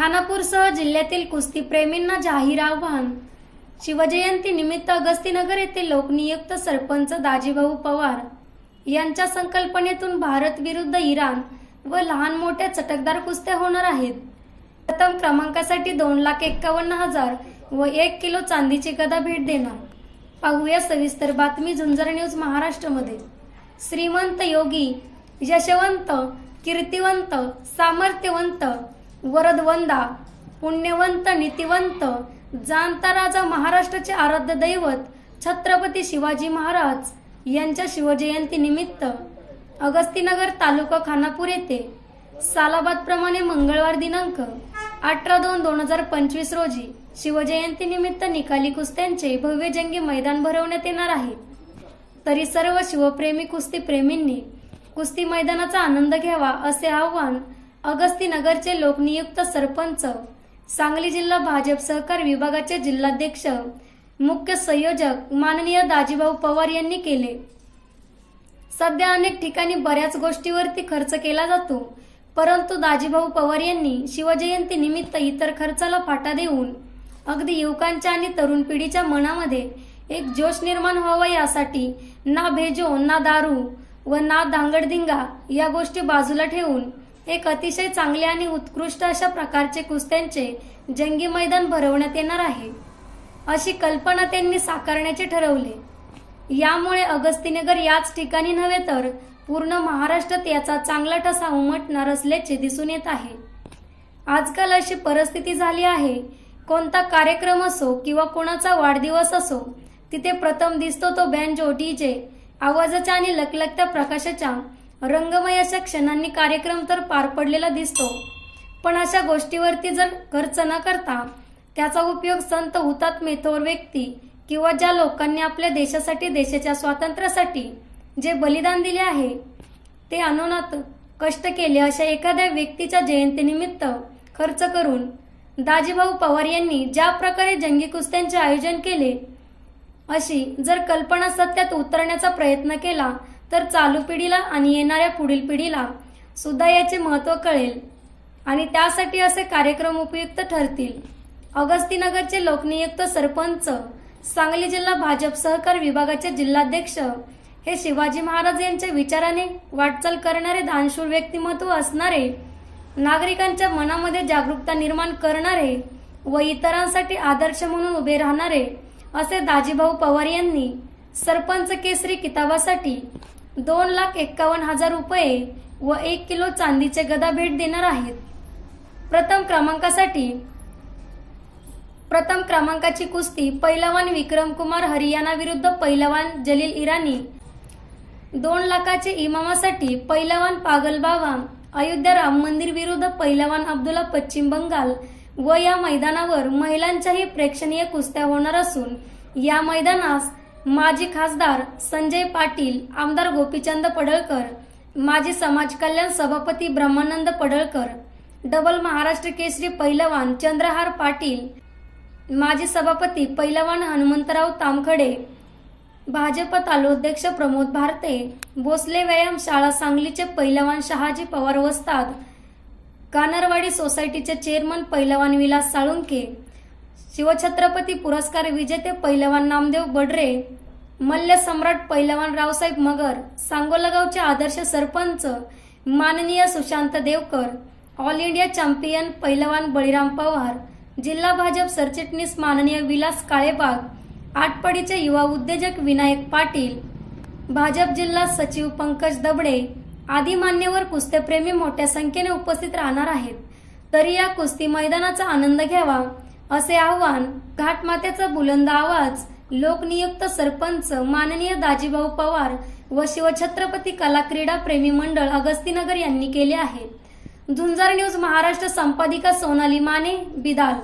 खानापूरसह जिल्ह्यातील कुस्तीप्रेमींना जाहीर आव्हान. शिवजयंती निमित्त अगस्तीनगर येथे लोकनियुक्त सरपंच दाजीभाऊ पवार यांच्या संकल्पनेतून भारत विरुद्ध इराण व लहान मोठ्या चटकदार कुस्त्या होणार आहेत. प्रथम क्रमांकासाठी दोन लाख एक्कावन्न हजार व एक किलो चांदीची गदा भेट देणार. पाहूया सविस्तर बातमी झुंजर न्यूज महाराष्ट्रमध्ये. श्रीमंत योगी यशवंत कीर्तिवंत सामर्थ्यवंत वरदवंदा पुण्यवंत नीतिवंत जाणता राजा महाराष्ट्राचे आराध्य दैवत छत्रपती शिवाजी महाराज यांच्या शिवजयंती निमित्त अगस्तीनगर तालुका खानापूर येथे सालाबाद प्रमाणे मंगळवार दिनांक अठरा दोन दोन हजार पंचवीस रोजी शिवजयंती निमित्त निकाली कुस्त्यांचे भव्य जंगी मैदान भरवण्यात येणार आहे. तरी सर्व शिवप्रेमी कुस्ती प्रेमींनी कुस्ती मैदानाचा आनंद घ्यावा असे आव्हान अगस्तीनगरचे लोकनियुक्त सरपंच सांगली जिल्हा भाजप सहकार विभागाचे जिल्हाध्यक्ष मुख्य संयोजक माननीय दाजीभाऊ पवार यांनी केले. सध्या अनेक ठिकाणी बऱ्याच गोष्टीवरती खर्च केला जातो परंतु दाजीभाऊ पवार यांनी शिवजयंती निमित्त इतर खर्चाला फाटा देऊन अगदी युवकांच्या आणि तरुण पिढीच्या मनामध्ये एक जोश निर्माण व्हावा यासाठी ना भेजो ना दारू व ना दांगडदिंगा या गोष्टी बाजूला ठेवून एक अतिशय चांगले आणि उत्कृष्ट अशा प्रकारचे कुस्त्यांचे जंगी मैदान भरवण्यात येणार आहे अशी कल्पना त्यांनी साकारण्याचे ठरवले. यामुळे अगस्तीनगर याच ठिकाणी नव्हे तर पूर्ण महाराष्ट्रात याचा चांगला ठसा उमटणार असल्याचे दिसून येत आहे. आजकाल अशी परिस्थिती झाली आहे कोणता कार्यक्रम असो किंवा कोणाचा वाढदिवस असो तिथे प्रथम दिसतो तो बँजो डीजे आवाजाच्या आणि लकलकत्या प्रकाशाच्या रंगमय अशा क्षणांनी कार्यक्रम तर पार पडलेला दिसतो. पण अशा गोष्टीवरती जर खर्च न करता त्याचा उपयोग संत हुतात्मे थोर व्यक्ती किंवा ज्या लोकांनी आपल्या देशासाठी देशाच्या स्वातंत्र्यासाठी जे बलिदान दिले आहे ते अनुनात कष्ट केले अशा एखाद्या व्यक्तीच्या जयंतीनिमित्त खर्च करून दाजीभाऊ पवार यांनी ज्या प्रकारे जंगी कुस्त्यांचे आयोजन केले अशी जर कल्पना सत्यात उतरण्याचा प्रयत्न केला तर चालू पिढीला आणि येणाऱ्या पुढील पिढीला सुद्धा याचे महत्त्व कळेल. आणि त्यासाठी असे कार्यक्रम उपयुक्त ठरतील. अगस्तीनगरचे लोकनियुक्त सरपंच सांगली जिल्हा भाजप सहकार विभागाचे जिल्हाध्यक्ष हे शिवाजी महाराज यांच्या विचाराने वाटचाल करणारे दानशूर व्यक्तिमत्व असणारे नागरिकांच्या मनामध्ये जागरूकता निर्माण करणारे व इतरांसाठी आदर्श म्हणून उभे राहणारे असे दाजीभाऊ पवार यांनी सरपंच केसरी किताबासाठी दोन लाख एक्कावन्न हजार रुपये व एक किलो चांदीचे गदा भेट देणार आहेत. प्रथम क्रमांकासाठी प्रथम क्रमांकाची कुस्ती पैलवान विक्रम कुमार हरियाणा विरुद्ध पैलवान जलील इराणी. दोन लाखाचे इमामासाठी पैलवान पागल बाबा अयोध्या राम मंदिर विरुद्ध पैलवान अब्दुल्ला पश्चिम बंगाल व या मैदानावर महिलांच्याही प्रेक्षणीय कुस्त्या होणार असून या मैदानास माजी खासदार संजय पाटील आमदार गोपीचंद पडळकर माजी समाज कल्याण सभापती ब्रह्मानंद पडळकर डबल महाराष्ट्र केसरी पैलवान चंद्रहार पाटील माजी सभापती पैलवान हनुमंतराव तामखडे भाजप तालुकाध्यक्ष प्रमोद भारते भोसले व्यायाम शाळा सांगलीचे पैलवान शहाजी पवार वस्ताद कानरवाडी सोसायटीचे चेअरमन पैलवान विलास साळुंके शिवछत्रपती पुरस्कार विजेते पैलवान नामदेव बडरे मल्ल सम्राट पैलवान रावसाहेब मगर सांगोलगावचे आदर्श सरपंच माननीय Sushant Devkar all India champion पैलवान बळीराम पवार जिल्हा भाजप सरचिटणीस माननीय विलास काळेबाग आटपाडीचे युवा उद्योजक विनायक पाटील भाजप जिल्हा सचिव पंकज दबडे आदी मान्यवर कुस्तीप्रेमी मोठ्या संख्येने उपस्थित राहणार आहेत. तरी या कुस्ती मैदानाचा आनंद घ्यावा असे आव्हान घाटमात्याचा बुलंद आवाज लोकनियुक्त सरपंच माननीय दाजीभाऊ पवार व शिवछत्रपती कला क्रीडा प्रेमी मंडळ अगस्तीनगर यांनी केले आहे. झुंजार न्यूज महाराष्ट्र संपादिका सोनाली माने बिदाल.